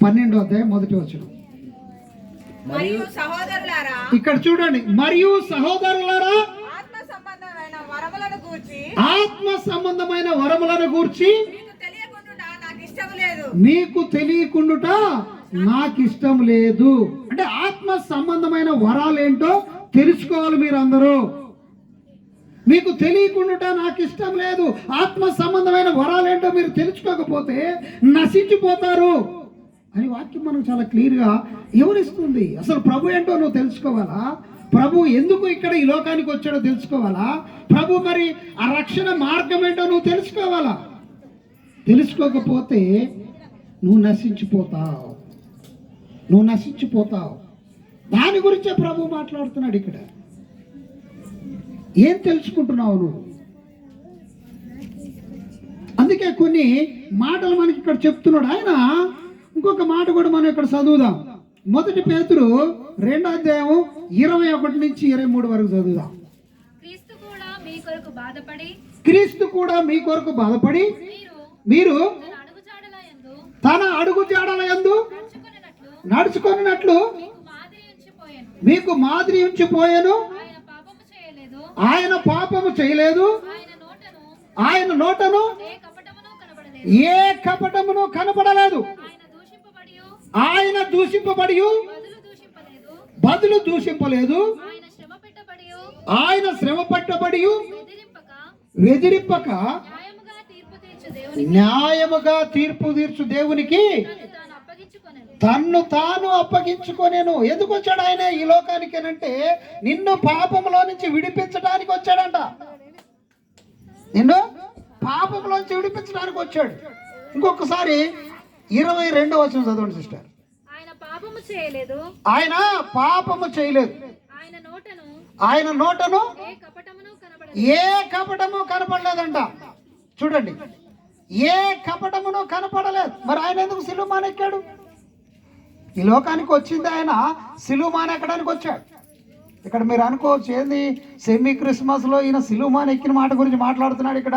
పన్నెండో అధ్యాయం మొదటి వచ్చిన మరియు సహోదరులారా ఇక్కడ చూడండి మరియు సహోదరులారా ఆత్మ సంబంధమైన వరములను గూర్చి ఆత్మ సంబంధమైన వరములను గూర్చి మీకు తెలియకుండా నాకు ఇష్టం లేదు. మీకు తెలియకుండుట నాకు ఇష్టం లేదు. అంటే ఆత్మ సంబంధమైన వరాలేంటో తెలుసుకోవాలి మీరు అందరూ మీకు తెలియకుండా నాకు ఇష్టం లేదు. ఆత్మ సంబంధమైన వరాలేంటో మీరు తెలుసుకోకపోతే నశించిపోతారు. అని వాక్యం మనకు చాలా క్లియర్గా ఎవరిస్తుంది అసలు ప్రభు ఏంటో నువ్వు తెలుసుకోవాలా? ప్రభు ఎందుకు ఇక్కడ ఈ లోకానికి వచ్చాడో తెలుసుకోవాలా? ప్రభు మరి ఆ రక్షణ మార్గం ఏంటో నువ్వు తెలుసుకోవాలా? తెలుసుకోకపోతే నువ్వు నశించిపోతావు. నువ్వు నశించిపోతావు. దాని గురించే ప్రభు మాట్లాడుతున్నాడు ఇక్కడ. ఏం తెలుసుకుంటున్నావు నువ్వు? అందుకే కొన్ని మాటలు మనకి ఇక్కడ చెప్తున్నాడు. ఆయన ఇంకొక మాట కూడా మనం ఇక్కడ చదువుదాం. మొదటి పేతురు రెండో అధ్యాయం ఇరవై ఒకటి నుంచి ఇరవై మూడు వరకు చదువుదాం. క్రీస్తు కూడా మీ కొరకు బాధపడి మీరు తన అడుగు జాడల నడుచుకున్నట్లు నడుచుకున్నట్లు మీకు మాదిరి ఉంచిపోయాను మీకు మాదిరి ఉంచిపోయాను ఆయన పాపము చేయలేదు ఆయన పాపము చేయలేదు. ఆయన నోటను ఏ కపటమును కనపడలేదు ఆయన దూషింపబడి బదులు దూషింపలేదు. ఆయన శ్రమ పెట్టబడి వెదిరింపక. న్యాయముగా తీర్పు తీర్చు దేవునికి. తన్ను తాను అప్పగించుకొనేను. ఎందుకు వచ్చాడు ఆయన ఈ లోకానికి అంటే నిన్ను పాపంలో నుంచి విడిపించడానికి వచ్చాడంట. నిన్ను పాపంలోంచి విడిపించడానికి వచ్చాడు. ఇంకొకసారి ఇరవై రెండో వచ్చిన చదవండి సిస్టర్. ఆయన పాపము చేయలేదు. ఆయన పాపము చేయలేదు. ఆయన నోటను ఆయన నోటను ఏ కపటము కనపడలేదంట. చూడండి. ఏ కపటమును కనపడలేదు. మరి ఆయన ఎందుకు సిలువ మానెక్కాడు? ఈ లోకానికి వచ్చింది ఆయన. సిలువ మానెక్కడానికి వచ్చాడు? ఇక్కడ మీరు అనుకోవచ్చు ఏంది? సెమీ క్రిస్మస్లో ఈయన సిలువ మాన ఎక్కిన మాట గురించి మాట్లాడుతున్నాడు ఇక్కడ.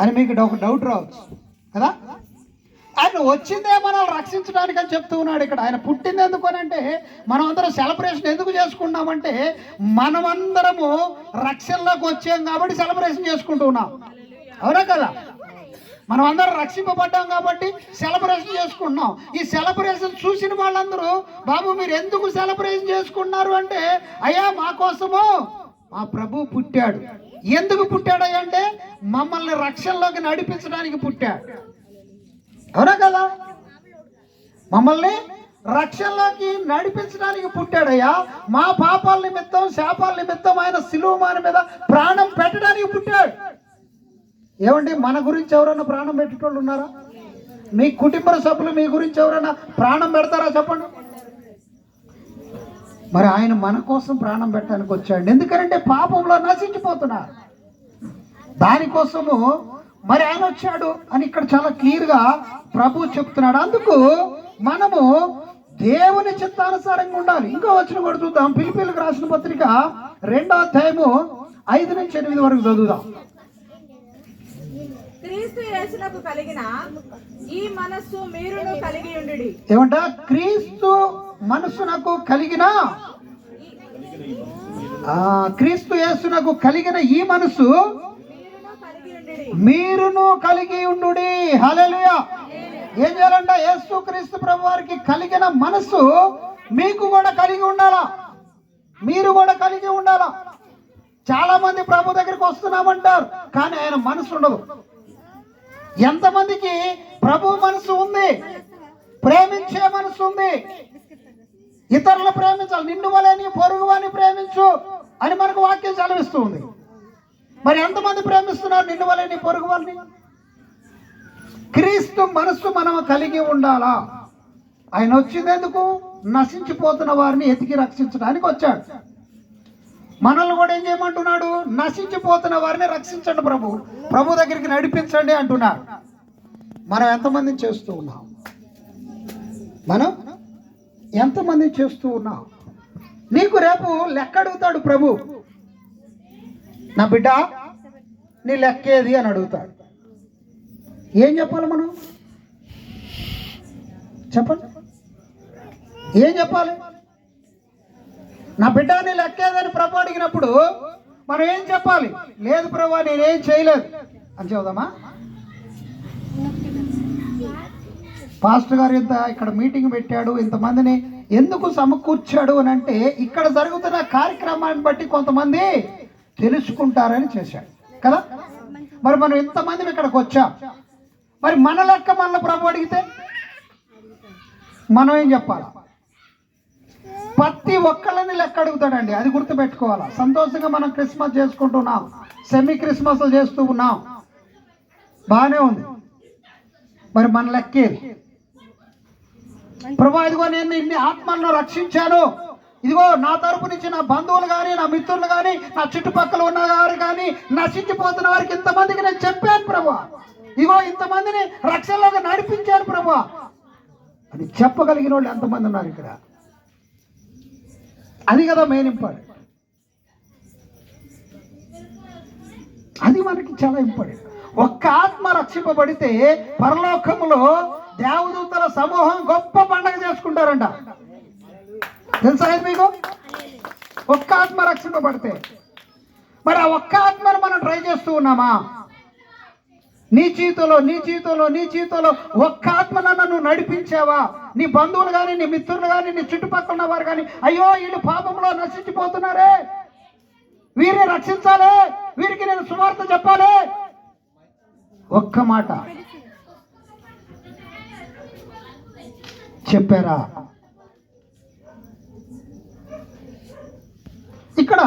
అని మీకు ఒక డౌట్ రావచ్చు కదా? ఆయన వచ్చిందే మనల్ని రక్షించడానికి అని చెప్తూ ఉన్నాడు ఇక్కడ. ఆయన పుట్టింది ఎందుకు అని అంటే మనం అందరం సెలబ్రేషన్ ఎందుకు చేసుకున్నామంటే మనమందరము రక్షణలోకి వచ్చాం కాబట్టి సెలబ్రేషన్ చేసుకుంటున్నాం అవునా కదా? మనం అందరం రక్షింపబడ్డాం కాబట్టి సెలబ్రేషన్ చేసుకుంటున్నాం. ఈ సెలబ్రేషన్ చూసిన వాళ్ళందరూ బాబు మీరు ఎందుకు సెలబ్రేషన్ చేసుకున్నారు అంటే అయ్యా మా కోసము మా ప్రభు పుట్టాడు. ఎందుకు పుట్టాడు అంటే మమ్మల్ని రక్షణలోకి నడిపించడానికి పుట్టాడు. అవునా కదా? మమ్మల్ని రక్షణలోకి నడిపించడానికి పుట్టాడయ్యా. మా పాపాల నిమిత్తం శాపాల నిమిత్తం ఆయన సిలువమాన మీద ప్రాణం పెట్టడానికి పుట్టాడు. ఏమండి మన గురించి ఎవరైనా ప్రాణం పెట్టేటోళ్ళు ఉన్నారా? మీ కుటుంబ సభ్యులు మీ గురించి ఎవరైనా ప్రాణం పెడతారా చెప్పండి. మరి ఆయన మన కోసం ప్రాణం పెట్టడానికి వచ్చాడు. ఎందుకంటే పాపంలో నశించిపోతున్నారు. దానికోసము మరి ఆయన వచ్చాడు అని ఇక్కడ చాలా క్లియర్గా ప్రభు చెప్తున్నాడు. అందుకు మనము దేవుని చిత్తానుసారంగా ఉండాలి. ఇంకో వచ్చిన కూడా చూద్దాం. పిలిపిలకు రాసిన పత్రిక రెండో అధ్యాయము ఐదు నుంచి ఎనిమిది వరకు చదువుదాం. క్రీస్తు యేసునకు కలిగిన ఈ మనస్సు మీరును కలిగి ఉండుడి. ఏమంట? క్రీస్తు మనసునకు కలిగిన క్రీస్తు యేసునకు కలిగిన ఈ మనసు మీరును కలిగి ఉండు హల్లెలూయా. ఏం చేయాలంట? యేసు క్రీస్తు ప్రభు వారికి కలిగిన మనసు మీకు కూడా కలిగి ఉండాలా? మీరు కూడా కలిగి ఉండాలా? చాలా మంది ప్రభు దగ్గరికి వస్తున్నామంటారు కానీ ఆయన మనసు ఉండదు. ఎంతమందికి ప్రభు మనసు ఉంది? ప్రేమించే మనసు ఉంది. ఇతరులు ప్రేమించాలి. నిన్ను వలని పొరుగు అని ప్రేమించు అని మనకు వాక్యం చదివిస్తూ ఉంది. మరి ఎంతమంది ప్రేమిస్తున్నారు? నిన్ను వలని పొరుగు వాళ్ళని క్రీస్తు మనస్సు మనం కలిగి ఉండాలా? ఆయన వచ్చిందెందుకు నశించిపోతున్న వారిని ఎతికి రక్షించడానికి వచ్చాడు. మనల్ని కూడా ఏం చేయమంటున్నాడు? నశించిపోతున్న వారిని రక్షించండి ప్రభు. ప్రభు దగ్గరికి నడిపించండి అంటున్నాడు మనం ఎంతమందిని చేస్తూ ఉన్నాం? మనం ఎంతమందిని చేస్తూ ఉన్నాం? నీకు రేపు లెక్క అడుగుతాడు ప్రభు. నా బిడ్డ నీ లెక్కేది అని అడుగుతాడు. ఏం చెప్పాలి మనం? చెప్పండి. ఏం చెప్పాలి? నా బిడ్డని లెక్కేదని ప్రభు అడిగినప్పుడు మనం ఏం చెప్పాలి? లేదు ప్రభు నేనేం చేయలేదు. అని చెబుదామా? పాస్టర్ గారు ఇంత ఇక్కడ మీటింగ్ పెట్టాడు ఇంతమందిని ఎందుకు సమకూర్చాడు అని అంటే ఇక్కడ జరుగుతున్న కార్యక్రమాన్ని బట్టి కొంతమంది తెలుసుకుంటారని చేశాడు. కదా? మరి మనం ఇంతమంది ఇక్కడికి వచ్చాం. మరి మన లెక్క మన ప్రభు అడిగితే మనం ఏం చెప్పాలి? ప్రతి ఒక్కళ్ళని లెక్క అడుగుతాడండి. అది గుర్తుపెట్టుకోవాలి. సంతోషంగా మనం క్రిస్మస్ చేసుకుంటున్నాం. సెమీ క్రిస్మస్లు చేస్తూ ఉన్నాం. బాగానే ఉంది. మరి మన లెక్కేది? ప్రభా ఇదిగో నేను ఇన్ని ఆత్మలను రక్షించాను. ఇదిగో నా తరపు నుంచి నా బంధువులు కానీ నా మిత్రులు కానీ నా చుట్టుపక్కల ఉన్న వారు కానీ నశించిపోతున్న వారికి ఇంతమందికి నేను చెప్పాను ప్రభా. ఇదిగో ఇంతమందిని రక్షణలోకి నడిపించాను ప్రభా. అని చెప్పగలిగిన వాళ్ళు ఎంతమంది ఉన్నారు ఇక్కడ? అది కదా మెయిన్ ఇంపార్టెంట్ అది మనకి చాలా ఇంపార్టెంట్ ఒక్క ఆత్మ రక్షింపబడితే పరలోకములో దేవదూతల సమూహం గొప్ప పండగ చేసుకుంటారంట. తెలుసా మీకు? ఒక్క ఆత్మ రక్షింపబడితే. మరి ఆ ఒక్క ఆత్మను మనం ట్రై చేస్తూ ఉన్నామా? నీ జీవితంలో నీ జీవితంలో నీ జీవితంలో ఒక్క ఆత్మనన్న నువ్వు నడిపించావా? నీ బంధువులు కానీ నీ మిత్రులు కానీ నీ చుట్టుపక్కల ఉన్న వారు కానీ అయ్యో వీళ్ళు పాపంలో నశించిపోతున్నారే. వీరిని రక్షించాలి. వీరికి నేను సువార్త చెప్పాలి. ఒక్క మాట. చెప్పారా? ఇక్కడ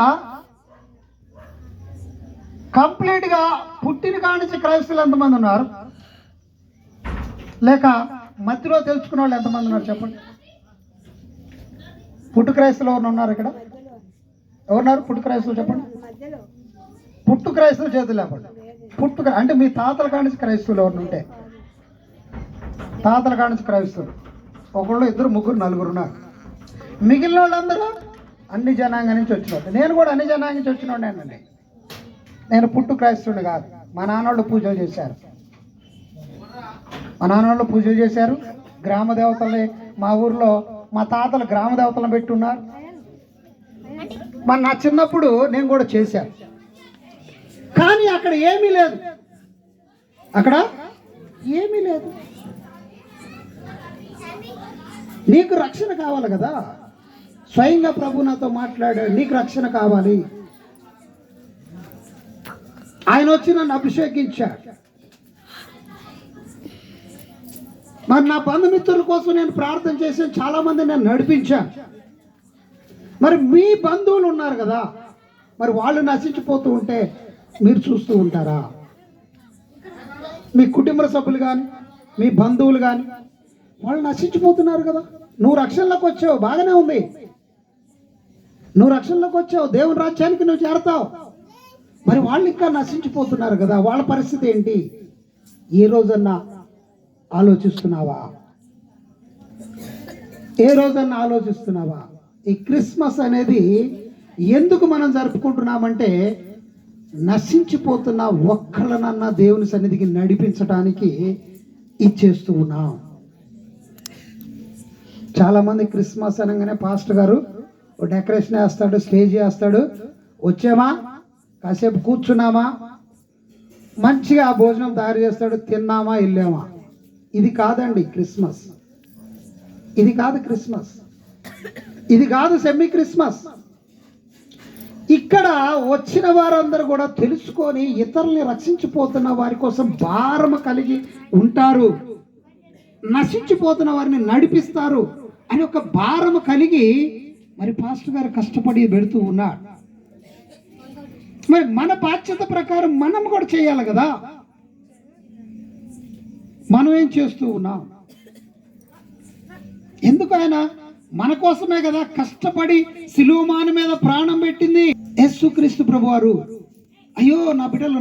కంప్లీట్గా పుట్టిన కానించి క్రైస్తవులు ఎంతమంది ఉన్నారు? లేక మధ్యలో తెలుసుకున్న వాళ్ళు ఎంతమంది ఉన్నారు చెప్పండి? పుట్టు క్రైస్తవులు ఎవరు ఉన్నారు ఇక్కడ? ఎవరున్నారు? పుట్టు క్రైస్తవులు చెప్పండి. పుట్టు క్రైస్తవులు చేతులు లేపండి. పుట్టు అంటే మీ తాతల కానించి క్రైస్తవులు ఎవరు ఉంటే? తాతల కానించి క్రైస్తవులు. ఒకళ్ళు ఇద్దరు ముగ్గురు నలుగురు ఉన్నారు. మిగిలిన వాళ్ళందరూ అన్ని జనాంగం నుంచి వచ్చిన నేను కూడా అన్ని జనాంగం నుంచి వచ్చిన నేను పుట్టు క్రైస్తవుడు కాదు. మా నాన్నోళ్ళు పూజలు చేశారు. మా పూజలు చేశారు. గ్రామ దేవతల్ని మా ఊర్లో మా తాతలు గ్రామ దేవతలను పెట్టున్నారు. మరి నా చిన్నప్పుడు నేను కూడా చేశాను. కానీ అక్కడ ఏమీ లేదు. అక్కడ ఏమీ లేదు. నీకు రక్షణ కావాలి కదా. స్వయంగా ప్రభు నాతో మాట్లాడాడు నీకు రక్షణ కావాలి. ఆయన వచ్చి నన్ను అభిషేకించాడు. మరి నా బంధుమిత్రుల కోసం నేను ప్రార్థన చేసి చాలామంది నేను నడిపించాను. మరి మీ బంధువులు ఉన్నారు కదా మరి వాళ్ళు నశించిపోతూ ఉంటే మీరు చూస్తూ ఉంటారా? మీ కుటుంబ సభ్యులు కానీ మీ బంధువులు కానీ వాళ్ళు నశించిపోతున్నారు కదా. నువ్వు రక్షణలోకి వచ్చావు బాగానే ఉంది. నువ్వు రక్షణలోకి వచ్చావు దేవుని రాజ్యానికి నువ్వు చేరతావు. మరి వాళ్ళు ఇంకా నశించిపోతున్నారు కదా వాళ్ళ పరిస్థితి ఏంటి? ఏ రోజన్నా ఆలోచిస్తున్నావా? ఏ రోజన్నా ఆలోచిస్తున్నావా? ఈ క్రిస్మస్ అనేది ఎందుకు మనం జరుపుకుంటున్నామంటే నశించిపోతున్న ఒక్కళ్ళనన్నా దేవుని సన్నిధికి నడిపించడానికి ఇచ్చేస్తూ ఉన్నాం. చాలామంది క్రిస్మస్ అనగానే పాస్టర్ గారు డెకరేషన్ వేస్తాడు స్టేజ్ వేస్తాడు. వచ్చామా? కాసేపు కూర్చున్నామా? మంచిగా భోజనం తయారు చేస్తాడు తిన్నామా వెళ్ళామా? ఇది కాదండి క్రిస్మస్. ఇది కాదు క్రిస్మస్. ఇది కాదు సెమీ క్రిస్మస్. ఇక్కడ వచ్చిన వారందరూ కూడా తెలుసుకొని ఇతరుల్ని రక్షించిపోతున్న వారి కోసం భారమ కలిగి ఉంటారు. నశించిపోతున్న వారిని నడిపిస్తారు అని ఒక భారం కలిగి మరి పాస్టర్ గారు కష్టపడి పెడుతూ ఉన్నాడు మరి మన బాధ్యత ప్రకారం మనం కూడా చేయాలి కదా? మనం ఏం చేస్తూ ఉన్నాం? ఎందుకు ఆయన మన కోసమే కదా కష్టపడి సిలువమాని మీద ప్రాణం పెట్టింది యేసుక్రీస్తు ప్రభువారు. అయ్యో నా బిడ్డలు